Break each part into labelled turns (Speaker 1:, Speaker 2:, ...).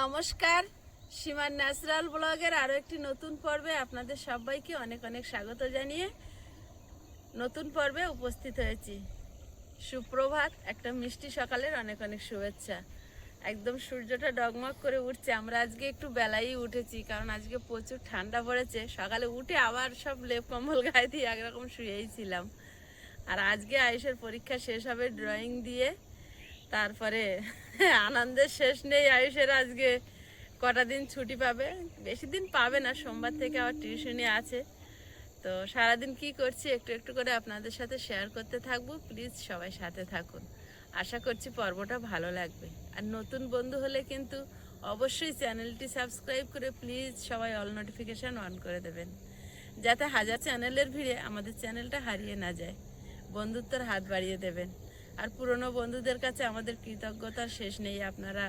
Speaker 1: নমস্কার, সীমার ন্যাচারাল ব্লগের আরও একটি নতুন পর্বে আপনাদের সবাইকে অনেক অনেক স্বাগত জানিয়ে নতুন পর্বে উপস্থিত হয়েছি। সুপ্রভাত, একটা মিষ্টি সকালের অনেক অনেক শুভেচ্ছা। একদম সূর্যটা ডগমগ করে উঠছে, আমরা আজকে একটু বেলাই উঠেছি, কারণ আজকে প্রচুর ঠান্ডা পড়েছে। সকালে উঠে আবার সব লেপ কম্বল গায়ে দিয়ে একরকম শুয়েই ছিলাম। আর আজকে আয়ুষের পরীক্ষা শেষ হবে ড্রয়িং দিয়ে। তারপরে আনন্দের শেষ নেই, আয়ুষের আজকে কটা দিন ছুটি পাবে। বেশি দিন পাবে না, সোমবার থেকে আবার টিউশনি আছে। তো সারাদিন কি করছি, একটু একটু করে আপনাদের সাথে শেয়ার করতে থাকব। প্লিজ সবাই সাথে থাকুন। আশা করছি পর্বটা ভালো লাগবে। আর নতুন বন্ধু হলে কিন্তু অবশ্যই চ্যানেলটি সাবস্ক্রাইব করে প্লিজ সবাই অল নোটিফিকেশান অন করে দেবেন। যাতে হাজার চ্যানেলের ভিড়ে আমাদের চ্যানেলটা হারিয়ে না যায়। বন্ধুত্বের হাত বাড়িয়ে দেবেন। আর পুরনো বন্ধুদের কাছে আমাদের কৃতজ্ঞতার শেষ নেই। আপনারা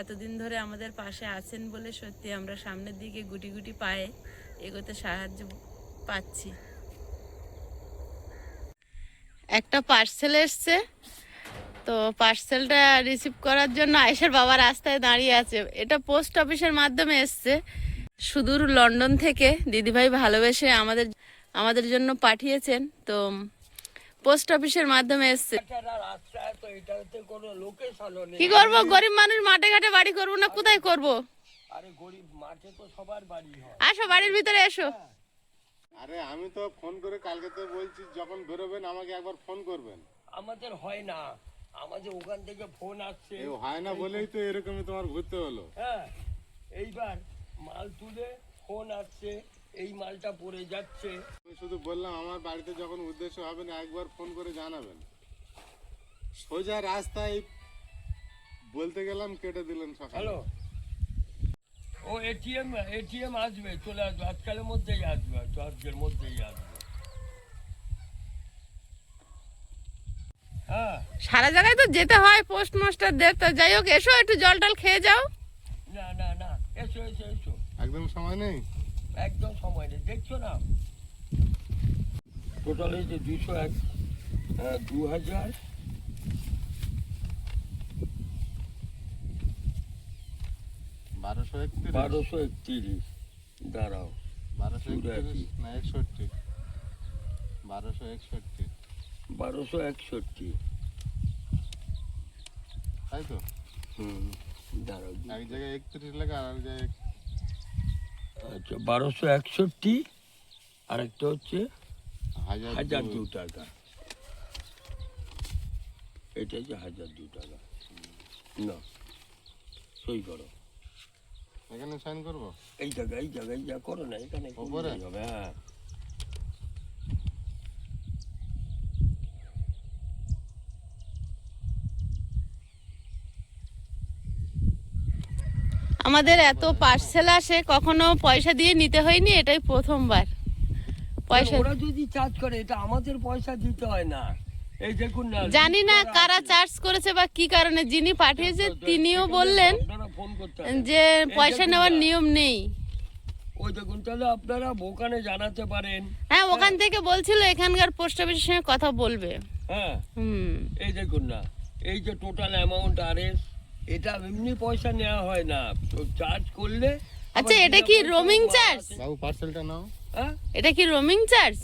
Speaker 1: এতদিন ধরে আমাদের পাশে আছেন বলে সত্যি আমরা সামনের দিকে গুটি গুটি পায়ে এগোতে সাহায্য পাচ্ছি। একটা পার্সেল এসছে। তো পার্সেলটা রিসিভ করার জন্য আয়েশার বাবা রাস্তায় দাঁড়িয়ে আছে। এটা পোস্ট অফিসের মাধ্যমে এসছে। সুদূর লন্ডন থেকে দিদিভাই ভালোবেসে আমাদের আমাদের জন্য পাঠিয়েছেন। তো পোস্ট অফিসের মাধ্যমে এসছে। কি করব? গরিব মানুষ মাঠে ঘাটে বাড়ি করব না? কোথায় করব?
Speaker 2: আরে গরিব মাঠে তো সবার বাড়ি হয়।
Speaker 1: আসো বাড়ির ভিতরে এসো।
Speaker 3: আরে আমি তো ফোন করে কালকে তো বলছি যখন বেরোবেন আমাকে একবার ফোন করবেন।
Speaker 2: আমাদের হয় না। আমাদের ওখান থেকে ফোন আসছে।
Speaker 3: এই হয় না বলেই তো এরকমই তোমার ঘুরতে হলো।
Speaker 2: হ্যাঁ এইবার মাল তুলে ফোন আসছে। এই মালটা পড়ে যাচ্ছে।
Speaker 3: আমি শুধু বললাম আমার বাড়িতে যখন উদ্দেশ্য হবে না একবার ফোন করে জানাবেন। সোজা রাস্তায় বলতে গেলাম কেটে দিলেন সকালে।
Speaker 2: হ্যালো। ও এটিএম এটিএম আসবে চলে আসবে। আজকালের মধ্যেই আসবে হয়তো আজকের মধ্যেই আসবে। হ্যাঁ।
Speaker 1: সারা জায়গায় তো যেতে হয় পোস্ট মাস্টারদের তো যাই হোক এসো একটু জল টল খেয়ে যাও।
Speaker 2: না না না এসো এসো এসো।
Speaker 3: একদম সময় নেই?
Speaker 2: একদম সময় নেই। দেখছ না? টোটাল হয়েছে দুশো এক দু হাজার।
Speaker 3: বারোশো একত্রিশ।
Speaker 2: বারোশো একত্রিশ। দাঁড়াও
Speaker 3: বারোশো। একত্রিশ না একষট্টি। বারোশো একষট্টি।
Speaker 2: বারোশো একষট্টি।
Speaker 3: তাই তো?
Speaker 2: হুম দাঁড়াও
Speaker 3: এক জায়গায় একত্রিশ লেখা আর এক জায়গায়
Speaker 2: আচ্ছা বারোশো একষট্টি আরেকটা হচ্ছে
Speaker 3: হাজার।
Speaker 2: দু টাকা। এটা হচ্ছে হাজার দু টাকা। না সই করো।
Speaker 3: এখানে সাইন করব?
Speaker 2: এই জায়গায় এই জায়গায় যা করো না এখানে হবে হ্যাঁ।
Speaker 1: আমাদের এত পার্সেল আসে কখনো পয়সা দিয়ে নিতে হয়নি এটাই প্রথমবার। পয়সা
Speaker 2: ওরা যদি চার্জ করে এটা আমাদের পয়সা দিতে হয় না। এই দেখুন না
Speaker 1: জানি না
Speaker 2: কারা
Speaker 1: চার্জ করেছে বা কি কারণে যিনি পাঠিয়েছে তিনিও বললেন। যে পয়সা নেওয়ার নিয়ম নেই।
Speaker 2: ওই দেখুন তাহলে আপনারা ওখানে জানাতে পারেন।
Speaker 1: হ্যাঁ ওখান থেকে বলছিল এখানকার পোস্ট অফিসের সঙ্গে কথা বলবে।
Speaker 2: হ্যাঁ।
Speaker 1: হুম।
Speaker 2: এই দেখুন না এই যে টোটাল অ্যামাউন্ট আর এটা এমনি পয়সা নেওয়া হয় না। তো চার্জ করলে
Speaker 1: আচ্ছা, এটা কি charge?
Speaker 2: আসে।
Speaker 3: বাবু পার্সেলটা নাও।
Speaker 2: হ্যাঁ?
Speaker 1: এটা কি রোমিং চার্জ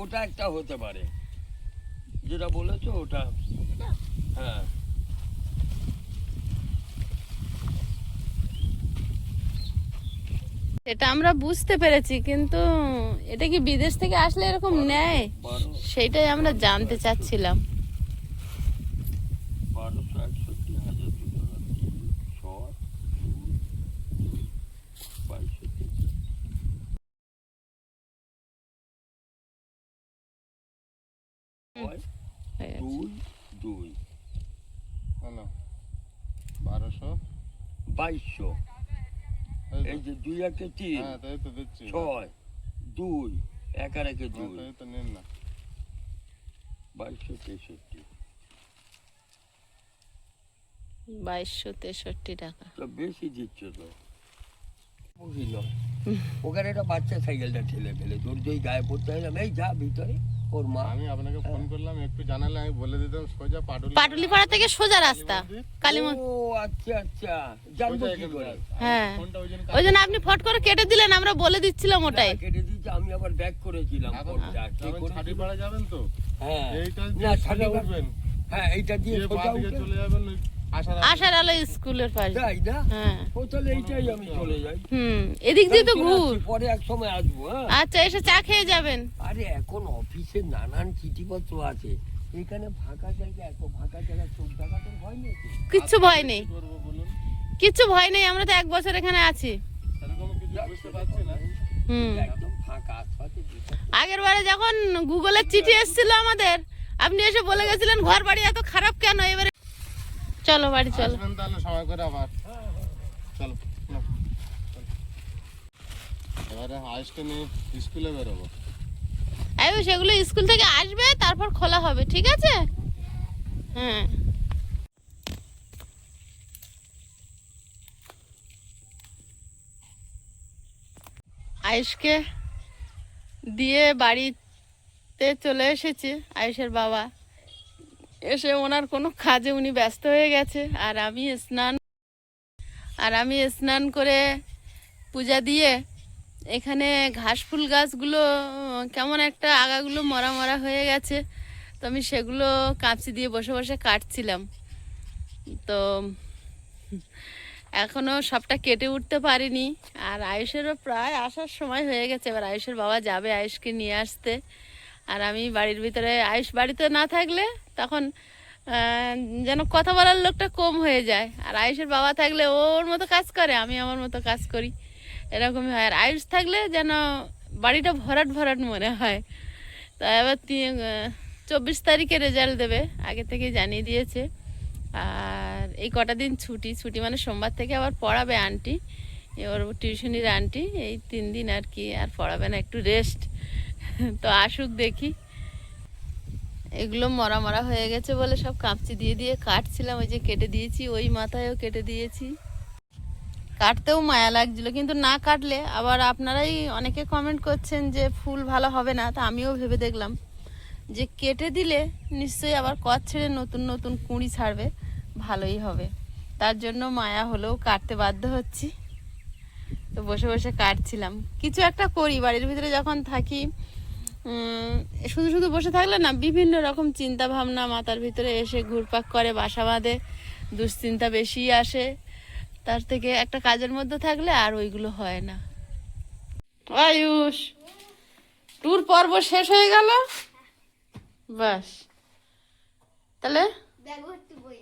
Speaker 2: ওটা একটা হতে পারে। যেটা বলেছ ওটা। হ্যাঁ।
Speaker 1: এটা আমরা বুঝতে পেরেছি কিন্তু এটা কি বিদেশ থেকে আসলে এরকম নেয়?
Speaker 2: বারো
Speaker 1: সেইটাই আমরা জানতে চাচ্ছিলাম
Speaker 2: বারোশো একষট্টি হাজার দু টাকা তিন ছয় দুই, বাইশশো তিন। ছয়,
Speaker 1: হয়ে গেছে।
Speaker 2: দুই দুই
Speaker 3: হ্যালো বারোশো
Speaker 2: বাইশশো
Speaker 3: এই
Speaker 2: যে দুই একে তিন
Speaker 3: হ্যাঁ
Speaker 2: ছয় দুই এক আর একে দুই।
Speaker 3: তাই তো নিন না।
Speaker 2: বাইশশো তেষট্টি।
Speaker 1: বাইশশো তেষট্টি টাকা।
Speaker 2: তো বেশি দিচ্ছ তো। ওখানে একটা বাচ্চা সাইকেলটা ঠেলে ফেলে তোর যেই গায়ে পড়তে হয় না এই যা ভিতরে। ওর মা।
Speaker 3: আমি আপনাকে ফোন করলাম একটু জানালে আমি বলে দিতাম সোজা পাটুলি
Speaker 1: পাটুলিপাড়া থেকে সোজা রাস্তা কালী
Speaker 2: ও আচ্ছা আচ্ছা। জানব কি করে?
Speaker 1: হ্যাঁ।
Speaker 3: ওই জন্য
Speaker 1: আপনি ফট করে কেটে দিলেন আমরা বলে দিচ্ছিলাম ওটাই।
Speaker 2: কেটে দিয়েছে আমি আবার ব্যাক করেছিলাম?
Speaker 3: ছাটিপাড়া যাবেন তো?
Speaker 2: হ্যাঁ।
Speaker 3: এইটা
Speaker 2: না
Speaker 3: উঠবেন।
Speaker 2: হ্যাঁ এইটা দিয়ে সোজা উঠে
Speaker 3: চলে যাবেন
Speaker 1: আশার আলো। স্কুলের পাশে।
Speaker 2: তাই না?
Speaker 1: হ্যাঁ।
Speaker 2: ও তাহলে এইটাই আমি চলে যাই।
Speaker 1: হুম এদিক দিয়ে তো ঘুর।
Speaker 2: পরে এক সময় আসব হ্যাঁ?
Speaker 1: আচ্ছা এসে চা খেয়ে যাবেন।
Speaker 2: আরে এখন অফিসে নানান চিঠিপত্র আছে। এখানে ফাঁকা জায়গা এত ফাঁকা জায়গা চোখ দেখাতে ভয় নেই?
Speaker 1: কিচ্ছু ভয় নেই। কিচ্ছু ভয় নেই আমরা তো এক বছর এখানে আছি।
Speaker 3: সেরকম কিছু বুঝতে পারছি না।
Speaker 1: হুম।
Speaker 2: একদম ফাঁকা
Speaker 1: আগের বারে যখন গুগলের চিঠি এসেছিল আমাদের আপনি এসে বলে গেছিলেন ঘর বাড়ি এত খারাপ কেন? এবারে চলো বাড়ি চলো।
Speaker 3: তাহলে সময় করে আবার। চলো এবারে আইসটা নিয়ে স্কুলে বেরোবো।
Speaker 1: সেগুলো স্কুল থেকে আসবে তারপর খোলা হবে ঠিক আছে? হ্যাঁ। আয়ুষকে দিয়ে বাড়িতে চলে এসেছে আয়ুষের বাবা। এসে ওনার কোনো কাজে উনি ব্যস্ত হয়ে গেছে। আর আমি স্নান, আর আমি স্নান করে পূজা দিয়ে এখানে ঘাস ফুল গাছগুলো, কেমন একটা আগাগুলো মরা মরা হয়ে গেছে। তো আমি সেগুলো কাঁচি দিয়ে বসে বসে কাটছিলাম। তো এখনও সবটা কেটে উঠতে পারিনি। আর আয়ুষেরও প্রায় আসার সময় হয়ে গেছে। এবার আয়ুষের বাবা যাবে আয়ুষকে নিয়ে আসতে। আর আমি বাড়ির ভিতরে, আয়ুষ বাড়িতে না থাকলে তখন যেন কথা বলার লোকটা কম হয়ে যায়। আর আয়ুষের বাবা থাকলে ওর মতো কাজ করে, আমি আমার মতো কাজ করি। এরকমই হয়। আর আয়ুষ থাকলে যেন বাড়িটা ভরাট ভরাট মনে হয়। তা এবার চব্বিশ তারিখে রেজাল্ট দেবে। আগে থেকে জানিয়ে দিয়েছে। আর এই কটা দিন ছুটি। ছুটি মানে সোমবার থেকে আবার পড়াবে আন্টি। ওর টিউশনির আন্টি। এই তিন দিন আর কি আর পড়াবে না, একটু রেস্ট তো আসুক দেখি। এগুলো মরা মরা হয়ে গেছে বলে সব কাঁপচি দিয়ে দিয়ে কাটছিলাম, ওই যে কেটে দিয়েছি, ওই মাথায়ও কেটে দিয়েছি। কাটতেও মায়া লাগছিল, কিন্তু না কাটলে আবার আপনারাই অনেকে কমেন্ট করছেন যে ফুল ভালো হবে না, তা আমিও ভেবে দেখলাম। যে কেটে দিলে নিশ্চয়ই আবার কচ ছেড়ে নতুন নতুন কুঁড়ি ছাড়বে, ভালোই হবে। তার জন্য মায়া হলেও কাটতে বাধ্য হচ্ছি। তো বসে বসে কাটছিলাম। কিছু একটা করি, বাড়ির ভিতরে যখন থাকি শুধু শুধু বসে থাকলে না বিভিন্ন রকম চিন্তা ভাবনা মাথার ভিতরে এসে ঘুরপাক করে বাসা বাঁধে দুশ্চিন্তা বেশি আসে। তার থেকে একটা কাজের মধ্যে থাকলে আর ওইগুলো হয় না। আয়ুষ ট্যুর পর্ব শেষ হয়ে গেল? বাস। তাহলে?
Speaker 4: বই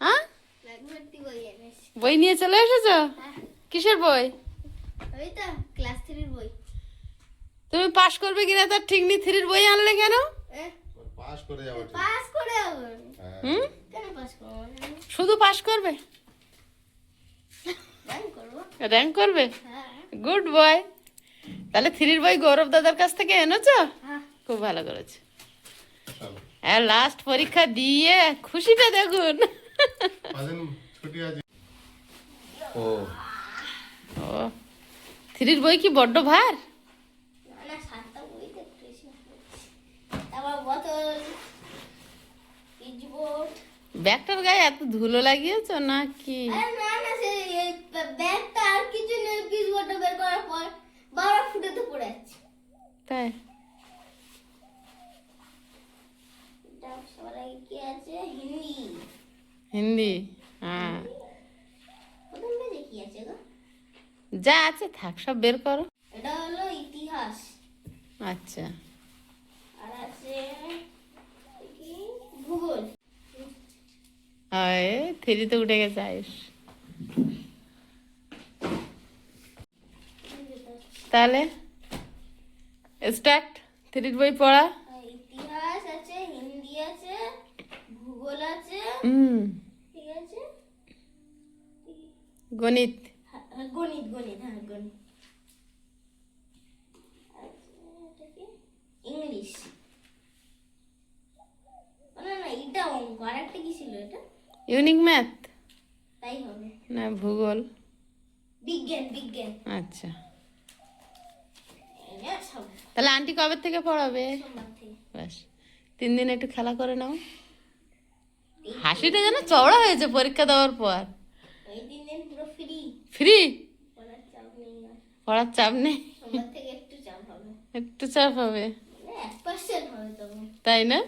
Speaker 1: হ্যাঁ?
Speaker 4: বই
Speaker 1: নিয়ে চলে এসেছ? কিসের বই?
Speaker 4: ক্লাস থ্রির
Speaker 1: তুমি পাশ করবে কিনা তার ঠিক নেই থ্রির বই আনলে কেন?
Speaker 3: পাস করে যাব
Speaker 4: পাস করে
Speaker 3: হ্যাঁ।
Speaker 1: হুম?
Speaker 4: কেন পাস
Speaker 1: শুধু পাশ করবে? র্যাঙ্ক করবে?
Speaker 4: হ্যাঁ।
Speaker 1: গুড বয় তাহলে থ্রির বই গৌরব দাদার কাছ থেকে এনেছো?
Speaker 4: হ্যাঁ।
Speaker 1: খুব ভালো করেছে। আর লাস্ট পরীক্ষা দিয়ে খুশিটা দেখুন।
Speaker 3: ও।
Speaker 1: থ্রির বই কি বড্ড ভার
Speaker 4: না না সাতটা বই দেখতে এসে তারপর বোতল পিচবোর্ড
Speaker 1: ব্যাগটার গায়ে এত ধুলো লাগিয়েছো না কি
Speaker 4: না না সে ব্যাগটা আর কিছু নেই পিচবোর্ডটা বের করার পর বারো ফুটে তো পড়ে যাচ্ছে
Speaker 1: তাই?
Speaker 4: হিন্দি।
Speaker 1: হ্যাঁ। যা আছে থাক সব বের করো।
Speaker 4: এটা হলো ইতিহাস।
Speaker 1: আচ্ছা
Speaker 4: আর আছে কি ভূগোল
Speaker 1: হয় থ্রিতে উঠে গেছে আয়ুষ। তাহলে স্টার্ট থ্রির বই পড়া।
Speaker 4: ইতিহাস আছে হিন্দি আছে ভূগোল আছে।
Speaker 1: হুম।
Speaker 4: ঠিক আছে?
Speaker 1: গণিত।
Speaker 4: হ্যাঁ, গণিত গণিত হ্যাঁ গণিত। আচ্ছা? ইংলিশ। না না এটা অঙ্ক আর একটা কি ছিল এটা?
Speaker 1: Unique math?
Speaker 4: তাই হবে।
Speaker 1: না ভূগোল।
Speaker 4: বিজ্ঞান বিজ্ঞান।
Speaker 1: আচ্ছা। তাহলে আন্টি কবে থেকে পড়াবে?
Speaker 4: থেকে।
Speaker 1: তিন দিন একটু খেলা করে নাও। হাসিটা যেন চওড়া হয়েছে পরীক্ষা দেওয়ার পর।
Speaker 4: ফ্রি পড়ার চাপ নেই একটু চাপ হবে তখন।
Speaker 1: তাই না?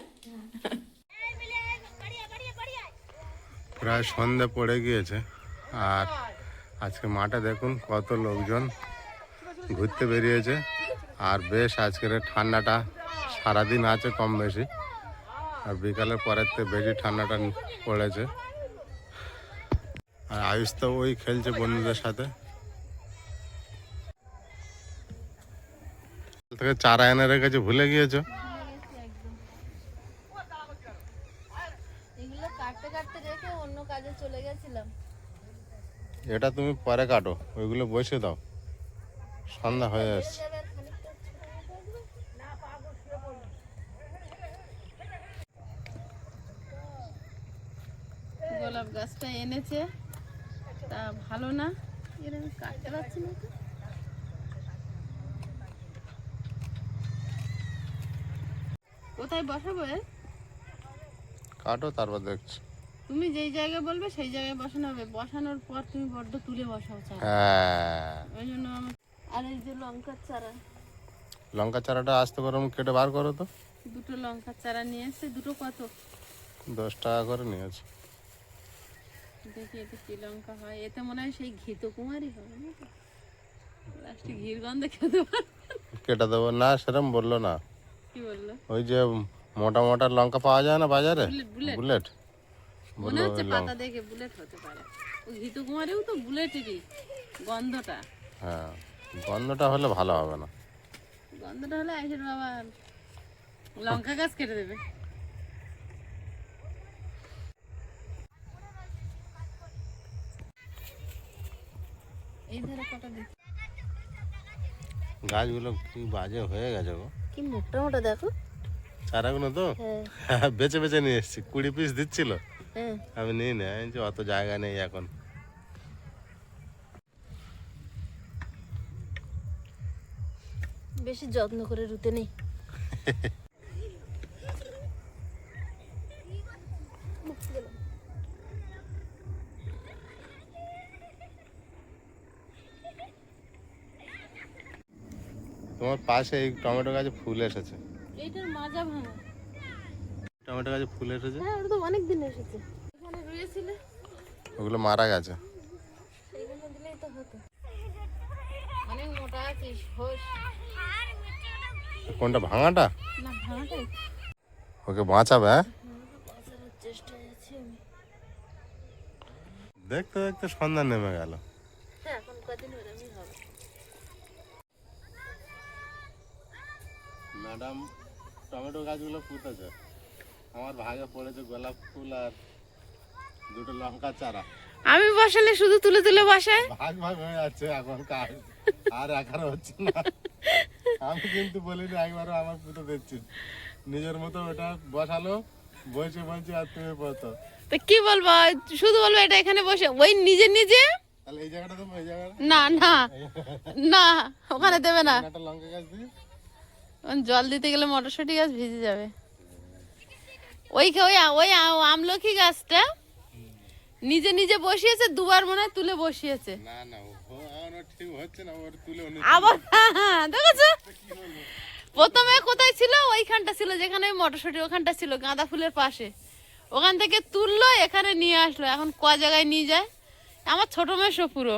Speaker 3: প্রায় সন্ধে পড়ে গিয়েছে। আর আজকে মাঠে দেখুন কত লোকজন ঘুরতে বেরিয়েছে। আর বেশ আজকের ঠান্ডাটা সারাদিন আছে কম বেশি। আর বিকালের পরের থেকে বেশি ঠান্ডাটা পড়েছে। আর আয়ুষ তো ওই খেলছে বন্ধুদের সাথে। থেকে চারা এনে রেখেছে, ভুলে গিয়েছো
Speaker 1: এগুলো কাটতে কাটতে রেখে অন্য কাজে চলে গেছিলাম।
Speaker 3: এটা তুমি পরে কাটো ওইগুলো বসে দাও। সন্ধ্যা হয়ে আসছে।
Speaker 1: গোলাপ গাছটা এনেছে তা ভালো না? এর আমি কাটতে পারছি না তো। কোথায় বসাবো
Speaker 3: কাটো তারপর দেখছি।
Speaker 1: তুমি যেই জায়গায় বলবে সেই জায়গায় বসানো হবে। বসানোর পর তুমি বড্ড তুলে বসাও চারা
Speaker 3: হ্যাঁ।
Speaker 1: ওই জন্য আর এই যে লঙ্কার চারা।
Speaker 3: লঙ্কা চারাটা আস্তে করে কেটে বার করো তো।
Speaker 1: দুটো লঙ্কার চারা নিয়ে এসছে। দুটো কত?
Speaker 3: দশ টাকা করে নিয়েছে।
Speaker 1: দেখি এতে কি লঙ্কা হয়। এতে মনে হয় সেই ঘিতো কুমারই হবে না লাস্টে ঘির গন্ধে খেতে
Speaker 3: কেটে দেবো। না সেরকম বলল না।
Speaker 1: কি বলল?
Speaker 3: ওই যে মোটা মোটা লঙ্কা পাওয়া যায় না বাজারে?
Speaker 1: বুলেট? মনে হচ্ছে পাতা দেখে বুলেট হতে পারে। ওই কুমারেও তো বুলেটেরই গন্ধটা।
Speaker 3: হ্যাঁ গন্ধটা হলে ভালো হবে না।
Speaker 1: গন্ধটা হলে আইসের বাবা লঙ্কা গাছ কেটে দেবে।
Speaker 3: গাছগুলো কি বাজে হয়ে গেছে গো।
Speaker 1: কি মোটা মোটা দেখো।
Speaker 3: চারাগুলো তো?
Speaker 1: হ্যাঁ।
Speaker 3: বেছে বেছে নিয়ে এসেছি কুড়ি পিস দিচ্ছিল। আমি নিই না যে অত জায়গা নেই এখন।
Speaker 1: বেশি যত্ন করে রুতে নেই।
Speaker 3: তোমার পাশে এই টমেটো গাছে ফুল এসেছে।
Speaker 1: এইটার মাজা ভাঙা।
Speaker 3: টমেটো গাছে ফুল এসেছে।
Speaker 1: হ্যাঁ ওটা তো অনেক দিন এসেছে। এখানে রুয়েছিলে?
Speaker 3: ওগুলো মারা গেছে।
Speaker 1: সেইগুলো দিলেই তো হতো। অনেক মোটা আছিস হোস।
Speaker 3: কোনটা ভাঙাটা?
Speaker 1: না ভাঙাটাই
Speaker 3: ওকে বাঁচাবে হ্যাঁ?
Speaker 1: বাঁচানোর আছি আমি।
Speaker 3: দেখতে দেখতে সন্ধ্যা নেমে গেল।
Speaker 1: হ্যাঁ এখন কদিন ওরমই হবে।
Speaker 3: ম্যাডাম টমেটো গাছগুলো পুঁতেছে। আমার ভাগে পড়েছে গোলাপ ফুল আর দুটো লঙ্কা চারা।
Speaker 1: আমি বসালে শুধু তুলে তুলে বসায়?
Speaker 3: ভাগ ভাগ হয়ে যাচ্ছে এখন কাজ। আর একার হচ্ছে না। আমি কিন্তু বলিনি একবারও আমার পুঁতে দিচ্ছি। নিজের মতো ওটা বসালো বসে বলছি আর তুমি পড়তো।
Speaker 1: তো কি বলব? শুধু বলব এটা এখানে বসে। ওই নিজে নিজে?
Speaker 3: তাহলে এই জায়গাটা তো এই জায়গাটা?
Speaker 1: না না। না ওখানে দেবে না।
Speaker 3: একটা লঙ্কা গাছ দিই।
Speaker 1: জল দিতে গেলে মটরশুঁটি গাছ ভিজে যাবে। ওই ওই ওই আমলকি গাছটা নিজে নিজে বসিয়েছে দুবার মনে হয় তুলে বসিয়েছে।
Speaker 3: না না ঠিক হচ্ছে না ওর তুলে
Speaker 1: আবার হ্যাঁ, দেখেছ? প্রথমে কোথায় ছিল? ওইখানটা ছিল যেখানে ওই মটরশুঁটি ওখানটা ছিল গাঁদা ফুলের পাশে। ওখান থেকে তুললো এখানে নিয়ে আসলো এখন ক জায়গায় নিয়ে যায়? আমার ছোট মেশো পুরো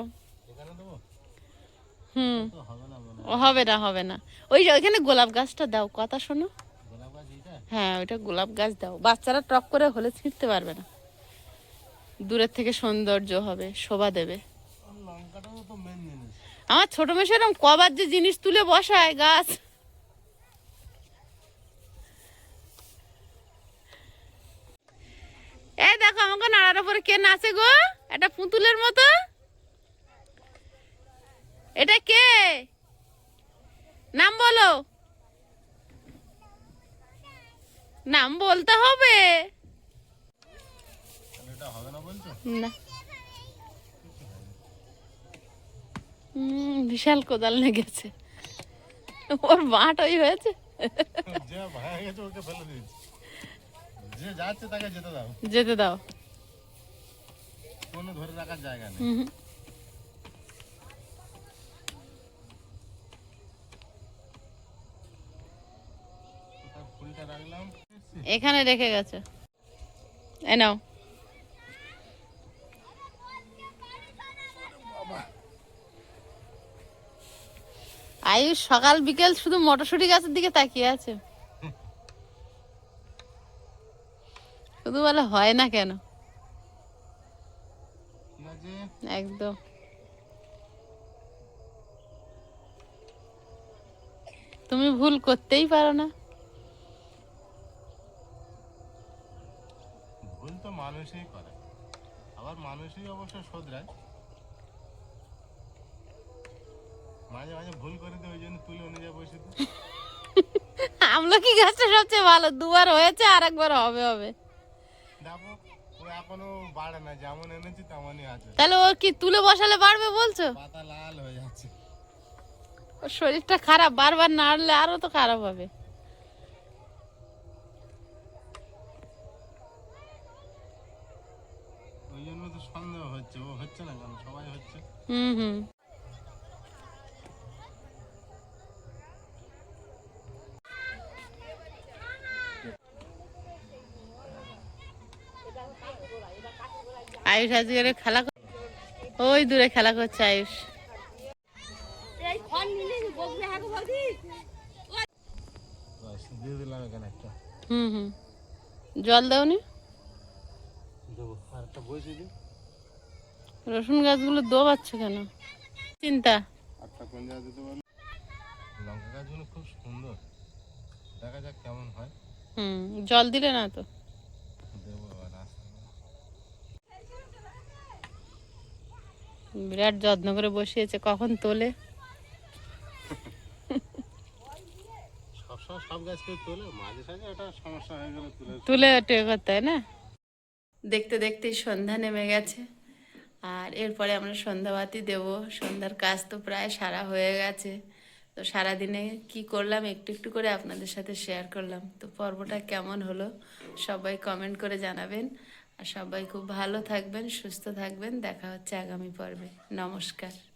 Speaker 1: হুম।
Speaker 3: হবে না।
Speaker 1: ও হবে না হবে না। ওই যে ওইখানে গোলাপ গাছটা দাও কথা শোনো। হ্যাঁ ওইটা গোলাপ গাছ দাও। বাচ্চারা টপ করে হলে ছিঁড়তে পারবে না। দূরের থেকে সৌন্দর্য হবে, শোভা দেবে। আমার ছোট মেশো এরকম কবার যে জিনিস তুলে বসায় গাছ। এই দেখো, আমাকে নাড়ার উপরে কে নাচে গো? এটা পুতুলের মতো। এটা কে? নাম বলো। নাম বলতে হবে।
Speaker 3: না
Speaker 1: বিশাল কোদাল লেগেছে। ওর বাঁট ওই হয়েছে।
Speaker 3: যেতে দাও।
Speaker 1: যেতে দাও।
Speaker 3: কোনো ধরে রাখার জায়গা নেই
Speaker 1: হুম
Speaker 3: কোথায় ফুলটা রাখলাম
Speaker 1: এখানে রেখে গেছে। এ নাও। আয়ুষ, সকাল, বিকেল শুধু মটরশুঁটি গাছের দিকে তাকিয়ে আছে। শুধু বলে হয় না কেন? একদম। তুমি ভুল করতেই পারো না
Speaker 3: ভুল তো মানুষই করে। আবার মানুষই অবশ্য শোধরায়। মাঝে মাঝে ভুল করে দিয়ে ওই জন্য তুলে অনুযায়ী বসে
Speaker 1: আমলকি গাছটা সবচেয়ে ভালো? দুবার হয়েছে আর একবার হবে হবে।
Speaker 3: দেখো ও এখনও বাড়ে না যেমন এনেছি তেমনই আছে।
Speaker 1: তাহলে ও কি তুলে বসালে পারবে বলছো?
Speaker 3: পাতা লাল হয়ে যাচ্ছে।
Speaker 1: ওর শরীরটা খারাপ বারবার নাড়লে আরও তো খারাপ হবে। হুম হুম আয়ুষ আজকে খেলা ওই দূরে খেলা করছে আয়ুষ। হুম হুম। জল দাওনি?
Speaker 3: দেবো আর একটা বসে দিই
Speaker 1: রসুন গাছগুলো দোবাচ্ছ কেন? চিন্তা।
Speaker 3: পারল লঙ্কা গাছগুলো খুব সুন্দর। দেখা যাক কেমন হয়।
Speaker 1: হুম জল দিলে না তো। বিরাট যত্ন করে বসিয়েছে কখন তোলে?
Speaker 3: তোলে? হয়ে
Speaker 1: করতে হয় না? দেখতে দেখতে সন্ধ্যা নেমে গেছে। আর এরপরে আমরা সন্ধ্যাবাতি দেব। সন্ধ্যার কাজ তো প্রায় সারা হয়ে গেছে। তো সারাদিনে কি করলাম, একটু একটু করে আপনাদের সাথে শেয়ার করলাম। তো পর্বটা কেমন হলো, সবাই কমেন্ট করে জানাবেন। আর সবাই খুব ভালো থাকবেন, সুস্থ থাকবেন। দেখা হচ্ছে আগামী পর্বে। নমস্কার।